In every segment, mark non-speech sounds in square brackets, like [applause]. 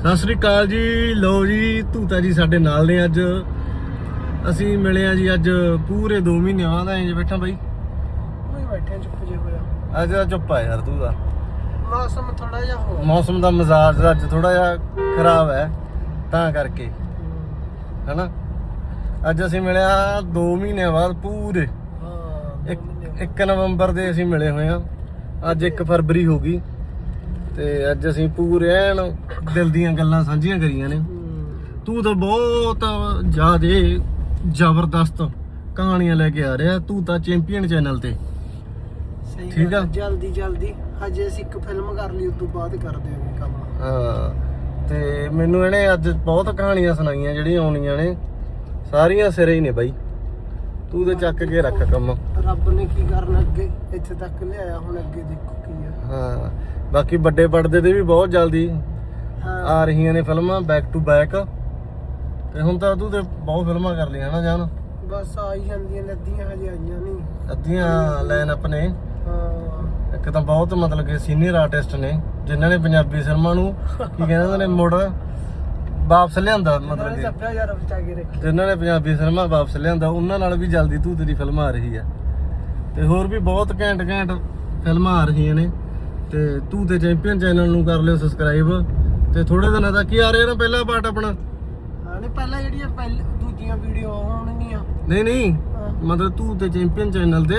ਸਤਿ ਸ੍ਰੀ ਅਕਾਲ ਜੀ। ਲਓ ਜੀ ਧੂਤਾ ਜੀ ਸਾਡੇ ਨਾਲ ਨੇ ਅੱਜ। ਅਸੀਂ ਮਿਲੇ ਆ ਜੀ ਅੱਜ ਪੂਰੇ 2 ਮਹੀਨੇ ਬਾਅਦ ਜੀ ਬੈਠਾ ਬਾਈ। ਕੋਈ ਬੈਠੇ ਚੁੱਪ ਜੇ ਹੋਇਆ। ਅੱਜ ਤਾਂ ਚੁੱਪ ਆ ਯਾਰ ਤੂੰ ਦਾ ਮੌਸਮ ਥੋੜਾ ਜਿਹਾ ਹੋ ਮੌਸਮ ਦਾ ਮਿਜ਼ਾਜ ਅੱਜ ਥੋੜਾ ਜਿਹਾ ਖਰਾਬ ਹੈ ਤਾਂ ਕਰਕੇ। ਹਨਾ? ਅੱਜ ਅਸੀਂ ਮਿਲਿਆ 2 ਮਹੀਨਿਆਂ ਬਾਅਦ ਪੂਰੇ। ਹਾਂ ਇੱਕ 1 ਨਵੰਬਰ ਦੇ ਅਸੀਂ ਮਿਲੇ ਹੋਏ ਆ ਅੱਜ 1 ਫਰਵਰੀ ਹੋ ਗਈ। ਤੇ ਅੱਜ ਅਸੀਂ ਪੂਰੇ ਐਨ ਦਿਲ ਦੀਆਂ ਗੱਲਾਂ ਸਾਂਝੀਆਂ ਕਰੀਆਂ ਨੇ। ਤੂੰ ਤਾਂ ਬਹੁਤ ਜ਼ਿਆਦੇ ਜ਼ਬਰਦਸਤ ਕਹਾਣੀਆਂ ਲੈ ਕੇ ਆ ਰਿਹਾ। ਤੂੰ ਤਾਂ ਚੈਂਪੀਅਨ ਚੈਨਲ ਤੇ। ਸਹੀ ਠੀਕ ਆ। ਗੱਲ, ਜਲਦੀ ਜਲਦੀ। ਹਜੇ ਅਸੀਂ ਇੱਕ ਫਿਲਮ ਕਰ ਲਈ ਉਸ ਤੋਂ ਬਾਅਦ ਕਰਦੇ ਹਾਂ ਕੰਮ। ਹਾਂ ਤੇ ਮੈਨੂੰ ਇਹਨੇ ਅੱਜ ਬਹੁਤ ਕਹਾਣੀਆਂ ਸੁਣਾਈਆਂ ਜਿਹੜੀਆਂ ਆਉਣੀਆਂ ਨੇ। ਸਾਰੀਆਂ ਸਿਰੇ ਹੀ ਨੇ ਬਾਈ। ਤੂੰ ਤੇ ਚੱਕ ਕੇ ਰੱਖ ਕੰਮ। ਰੱਬ ਨੇ ਕੀ ਕਰਨਾ ਅੱਗੇ? ਇੱਥੇ ਤੱਕ ਲਿਆਇਆ ਹੁਣ ਅੱਗੇ ਦੇਖੋ ਕੀ ਆ। ਬਾਕੀ ਵੱਡੇ ਪਰਦੇ ਤੇ ਵੀ ਬਹੁਤ ਜਲਦੀ ਆ ਰਹੀਆਂ ਨੇ ਫਿਲਮਾਂ ਬੈਕ ਟੂ ਬੈਕ ਤੇ ਹੁਣ ਤਾਂ ਤੂੰ ਤੇ ਬਹੁਤ ਫਿਲਮਾਂ ਕਰ ਲਈਆਂ ਨਾ ਜਾਨ। ਬਸ ਆ ਹੀ ਜਾਂਦੀਆਂ ਨਦੀਆਂ ਹਜੇ ਆਈਆਂ ਨਹੀਂ। ਅੱਧੀਆਂ ਲਾਈਨ ਆਪਣੇ ਹਾਂ। ਇੱਕ ਤਾਂ ਬਹੁਤ ਮਤਲਬ ਕਿ ਸੀਨੀਅਰ ਆਰਟਿਸਟ ਨੇ ਜਿਨ੍ਹਾਂ ਨੇ ਪੰਜਾਬੀ ਸਿਨੇਮਾ ਨੂੰ ਕੀ ਕਹਿੰਦੇ ਨੇ ਮੁੜ ਵਾਪਸ ਲਿਆਂਦਾ ਮਤਲਬ ਕਿ। ਸੱਭਿਆਚਾਰ ਬਚਾ ਕੇ ਰੱਖੀ ਜਿਨ੍ਹਾਂ ਨੇ ਪੰਜਾਬੀ ਸਿਨੇਮਾ ਵਾਪਸ ਲਿਆਂਦਾ ਉਹਨਾਂ ਨਾਲ ਵੀ ਜਲਦੀ ਤੂੰ ਤੇਰੀ ਫਿਲਮ ਆ ਰਹੀ ਆ। ਤੇ ਹੋਰ ਵੀ ਬਹੁਤ ਘੈਂਟ ਘੈਂਟ ਫਿਲਮਾਂ ਆ ਰਹੀਆਂ ਨੇ। ਤੇ ਤੂੰ ਤੇ ਚੈਂਪੀਅਨ ਚੈਨਲ ਨੂੰ ਕਰ ਲਿਓ ਸਬਸਕ੍ਰਾਈਬ ਤੇ ਥੋੜੇ ਦਿਨਾਂ ਤੱਕ ਹੀ ਆ ਰਿਹਾ ਨਾ ਪਹਿਲਾ ਪਾਰਟ ਆਪਣਾ। ਹਾਂ ਨਹੀਂ ਪਹਿਲਾਂ ਜਿਹੜੀਆਂ ਪਹਿਲ ਦੂਜੀਆਂ ਵੀਡੀਓ ਆਉਣਗੀਆਂ ਨਹੀਂ ਨਹੀਂ। ਮਤਲਬ ਤੂੰ ਤੇ ਚੈਂਪੀਅਨ ਚੈਨਲ ਤੇ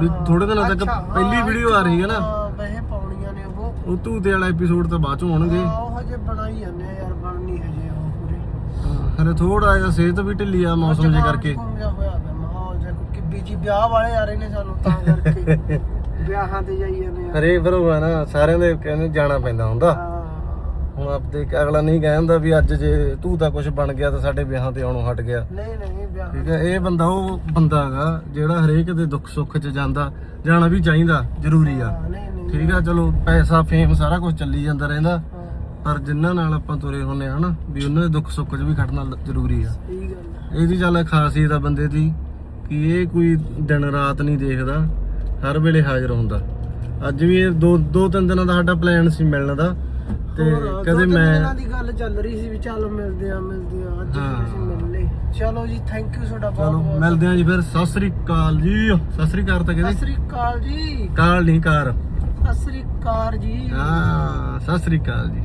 ਵੀ ਥੋੜੇ ਦਿਨਾਂ ਤੱਕ ਪਹਿਲੀ ਵੀਡੀਓ ਆ ਰਹੀ ਹੈ ਨਾ। ਵੈਸੇ ਪਾਉਣੀਆਂ ਨੇ ਉਹ। ਉਹ ਤੂੰ ਤੇ ਵਾਲਾ ਐਪੀਸੋਡ ਤਾਂ ਬਾਅਦ ਚ ਹੋਣਗੇ ਉਹ ਹਜੇ ਬਣਾਈ ਜਾਂਦੇ ਆ ਯਾਰ ਬਣਨੀ ਹਜੇ ਉਹ ਪੂਰੀ। ਹਰੇ ਥੋੜਾ ਜਿਹਾ ਸਿਹਤ ਵੀ ਢਿੱਲੀ ਆ ਮੌਸਮ ਜੇ ਕਰਕੇ। ਜਾ ਹੋਇਆ ਪਿਆ ਮਾਹੌਲ ਜਿਹਾ ਕਿ ਬੀਜੀ ਵਿਆਹ ਵਾਲੇ ਆ ਰਹੇ ਨੇ ਸਾਨੂੰ ਤਾਂ ਕਰਕੇ। [laughs] ਵਿਆਹਾਂ ਤੇ ਜਾਈ ਜਾਂਦੇ ਆ। ਹਰੇ ਫਿਰ ਉਹ ਹੈ ਨਾ ਸਾਰਿਆਂ ਦੇ ਕਹਿੰਦੇ ਜਾਣਾ ਪੈਂਦਾ ਹੁੰਦਾ। ਹਾਂ। ਹੁਣ ਆਪਦੇ ਅਗਲਾ ਨਹੀਂ ਕਹਿੰਦਾ ਵੀ ਅੱਜ ਜੇ ਤੂੰ ਤਾਂ ਕੁਝ ਬਣ ਗਿਆ ਤਾਂ ਸਾਡੇ ਵਿਆਹਾਂ ਤੇ ਆਉਣੋਂ ਹਟ ਗਿਆ। ਨਹੀਂ ਨਹੀਂ ਵਿਆਹ ਠੀਕ ਹੈ ਇਹ ਬੰਦਾ ਉਹ ਬੰਦਾ ਹੈਗਾ ਜਿਹੜਾ ਹਰੇਕ ਦੇ ਦੁੱਖ ਸੁੱਖ 'ਚ ਜਾਂਦਾ ਜਾਣਾ ਵੀ ਚਾਹੀਦਾ ਜ਼ਰੂਰੀ ਆ। ਹਾਂ, ਨਹੀਂ ਨਹੀਂ। ਠੀਕ ਆ ਚਲੋ ਪੈਸਾ ਫੇਮ ਸਾਰਾ ਕੁਝ ਚੱਲੀ ਜਾਂਦਾ ਰਹਿੰਦਾ। ਹਾਂ, ਪਰ ਜਿਨ੍ਹਾਂ ਨਾਲ ਆਪਾਂ ਤੁਰੇ ਹੁੰਨੇ ਆ ਹਨਾ ਵੀ ਉਹਨਾਂ ਦੇ ਦੁੱਖ ਸੁੱਖ 'ਚ ਵੀ ਖੜਨਾ ਲ- ਜ਼ਰੂਰੀ ਆ। ਸਹੀ ਗੱਲ ਆ। ਇਹਦੀ ਚੱਲ ਖਾਸੀਅਤ ਆ ਬੰਦੇ ਦੀ ਕਿ ਇਹ ਕੋਈ ਦਿਨ ਰਾਤ ਨਹੀਂ ਦੇਖਦਾ। ਹਰ ਵੇਲੇ ਹਾਜ਼ਰ ਹੁੰਦਾ। ਅੱਜ ਵੀ ਇਹ ਦੋ ਦੋ ਤਿੰਨ ਦਿਨਾਂ ਦਾ ਸਾਡਾ ਪਲਾਨ ਸੀ ਮਿਲਣ ਦਾ। ਤੇ ਹੋਰ, ਕਦੇ ਤਿੰਨ ਮੈਂ ਦਿਨਾਂ ਦੀ ਗੱਲ ਚੱਲ ਰਹੀ ਸੀ ਵੀ ਚੱਲ ਮਿਲਦੇ ਆ ਮਿਲਦੇ ਆ ਅੱਜ ਹਾਂ। ਅਸੀਂ ਮਿਲ ਲਏ। ਚਲੋ ਜੀ ਥੈਂਕ ਯੂ ਤੁਹਾਡਾ ਬਹੁਤ ਚਲੋ ਬਹੁਤ ਮਿਲਦੇ ਆਂ ਜੀ ਫਿਰ। ਸਤਿ ਸ੍ਰੀ ਅਕਾਲ ਜੀ। ਸਤਿ ਸ੍ਰੀ ਅਕਾਲ ਤਾਂ ਸਤਿ ਕਹਿੰਦੇ ਸ੍ਰੀ ਅਕਾਲ ਜੀ। ਕਾਲ ਨਹੀਂ ਕਾਰ। ਸਤਿ ਸ੍ਰੀ ਅਕਾਲ ਜੀ। ਹਾਂ ਸਤਿ ਸ੍ਰੀ ਅਕਾਲ ਜੀ।